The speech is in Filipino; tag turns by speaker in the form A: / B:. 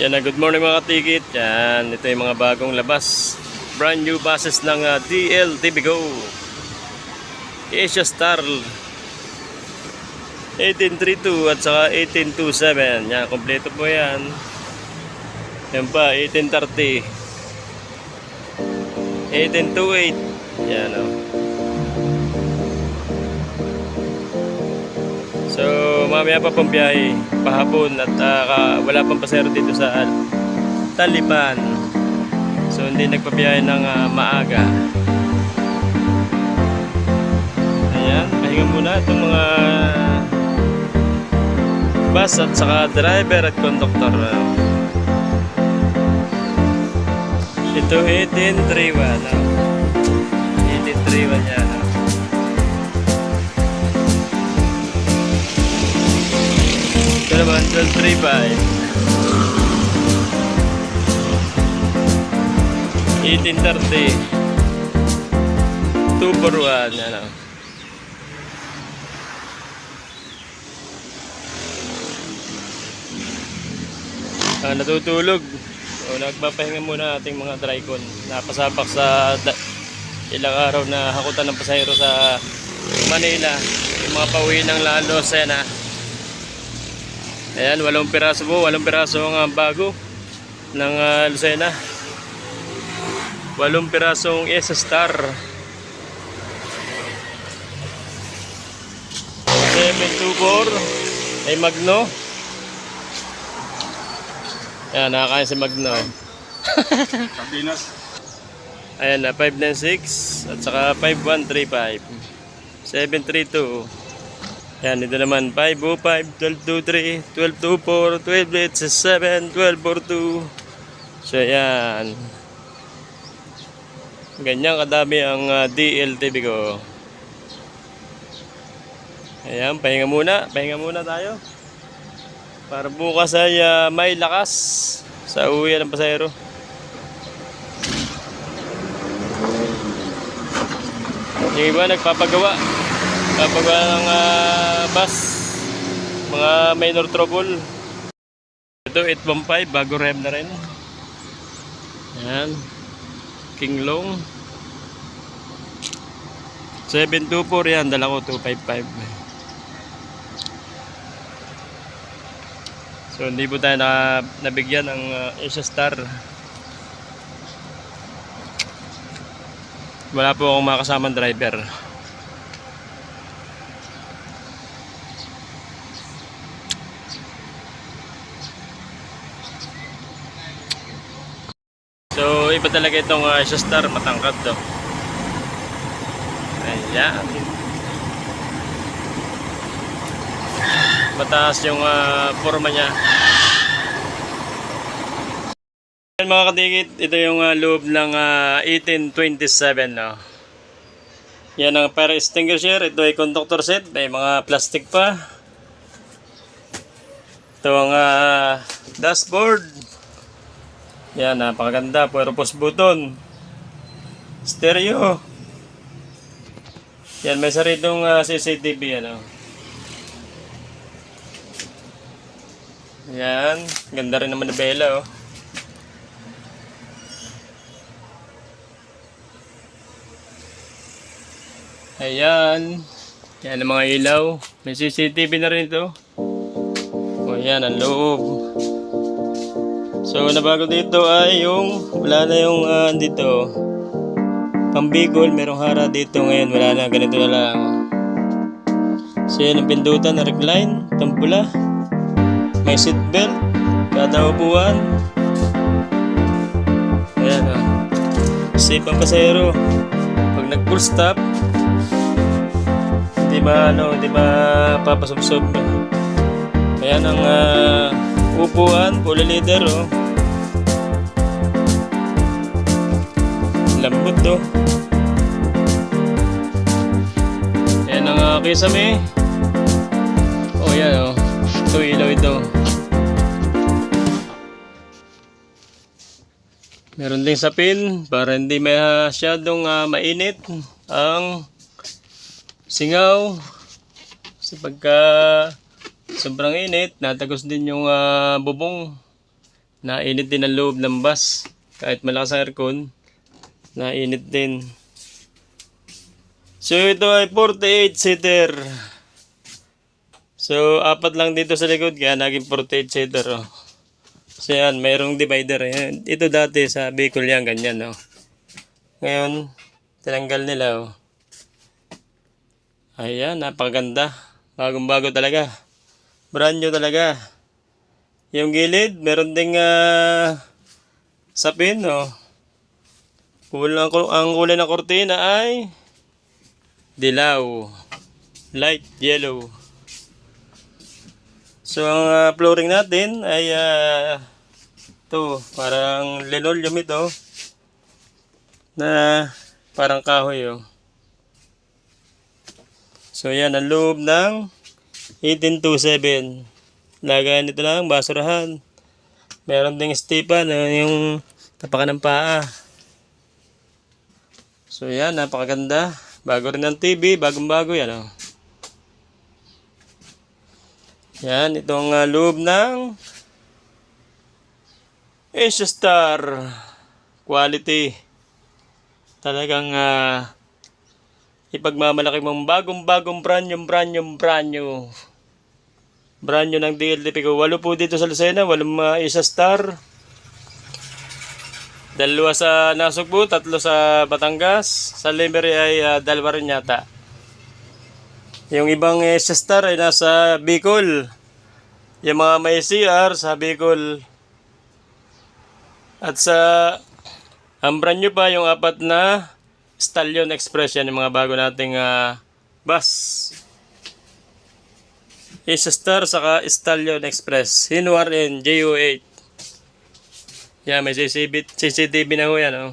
A: Yan na, good morning mga katikit. Yan, ito yung mga bagong labas. Brand new buses ng uh, DL Tibigo. Asia Star 1832 at saka 1827. Yan, kompleto po yan. Yan pa, 1830. 1828. Yan o. So, mamaya pa pong biyahe pahapon at ah, ka- wala pang pasero dito sa Al- Taliban. So, hindi nagpabiyahe ng ah, maaga. Ayan, pahinga muna itong mga bus at saka driver at conductor. Ito 1831. ah. 1831 yan. 1235. 1830. 2 for 1. Ano. Ah, natutulog. So, nagpapahinga muna ating mga drycon. Napasapak sa ilang araw na hakutan ng pasahero sa Manila. Yung mga pauwi ng lalo sena. Ayan, walong piraso po, walong piraso ang ah, bago ng uh, Lucena. Walong pirasong S Star. 724 ay Magno. Ayan, nakakain si Magno.
B: Sardinas.
A: Ayan na, 596 at saka 5135. 732. Yan, ito naman 505, 1223, 1224, 1287, 1242. So, yan. Ganyan kadami ang uh, DLTV ko. Ayan, pahinga muna. Pahinga muna tayo. Para bukas ay ah, may lakas sa uwi ng pasahero. Yung iba nagpapagawa. Nagpapagawa ng ah, bus. Mga minor trouble. Ito 815 bago rem na rin. Yan. King Long. 724 yan. Dala ko 255. So hindi po tayo na, nabigyan ng uh, Asia Star. Wala po akong makasamang driver. So, iba talaga itong uh, Star, matangkad to. Ayan. Mataas yung uh, forma niya. Ayan, mga katigit, ito yung uh, loob ng uh, 1827. No? Yan ang fire extinguisher. Ito ay conductor set. May mga plastic pa. Ito ang uh, dashboard. Yan, napakaganda. Puro push button. Stereo. Yan, may saritong uh, CCTV. Ano. Yan. Ganda rin naman na bela. Oh. Ayan. Yan ang mga ilaw. May CCTV na rin ito. O yan, ang loob. So, nabago dito ay yung, wala na yung ah, dito. Pambigol, merong hara dito ngayon. Wala na, ganito na lang. So, yan ang pindutan na recline. Tampula. May seatbelt. Kada upuan. Ayan o. Safe ang pasahero. Pag nag full stop, hindi ba ano, hindi ba papasubsob. Ayan ang ah, upuan, fully leather oh. Lambot to. Ayan ang uh, kisame. Oh yan oh. Ito ilaw ito. Meron ding sapin para hindi masyadong ah, mainit ang singaw. Kasi pagka sobrang init, natagos din yung ah, bubong Nainit din ang loob ng bus. Kahit malakas ang aircon, nainit din. So ito ay 48 seater. So apat lang dito sa likod kaya naging 48 seater. Oh. So yan, mayroong divider. Yan. Ito dati sa Bicol yan, ganyan. Oh. Ngayon, tinanggal nila. Oh. Ayan, napakaganda. Bagong bago talaga. Brand new talaga. Yung gilid, meron ding ah, sapin, oh. Kulang, ang kulay ng kortina ay dilaw. Light yellow. So, ang ah, flooring natin ay ah, ito, parang linoleum ito na parang kahoy, oh. So, yan ang loob ng 1827. Lagayan nito lang, basurahan. Meron ding stipan, uh, yung tapakan ng paa. So, yan, napakaganda. Bago rin ang TV, bagong-bago yan, oh. Yan, itong uh, loob ng Asia Star quality. Talagang ah, ipagmamalaki mong bagong-bagong brand new, brand new, brand new. Brand ng DLDP ko. Walo po dito sa Lucena, walong uh, Asia Star. Dalawa sa Nasugbu, tatlo sa Batangas. Sa Lemery ay ah, dalawa rin yata. Yung ibang Asia Star ay nasa Bicol. Yung mga may CR sa Bicol. At sa ang brand pa yung apat na Stallion Express yan yung mga bago nating ah, bus. Asia Star saka Stallion Express. Hinwar and JO8. Yan, may CCTV, CCTV na ho yan. Oh.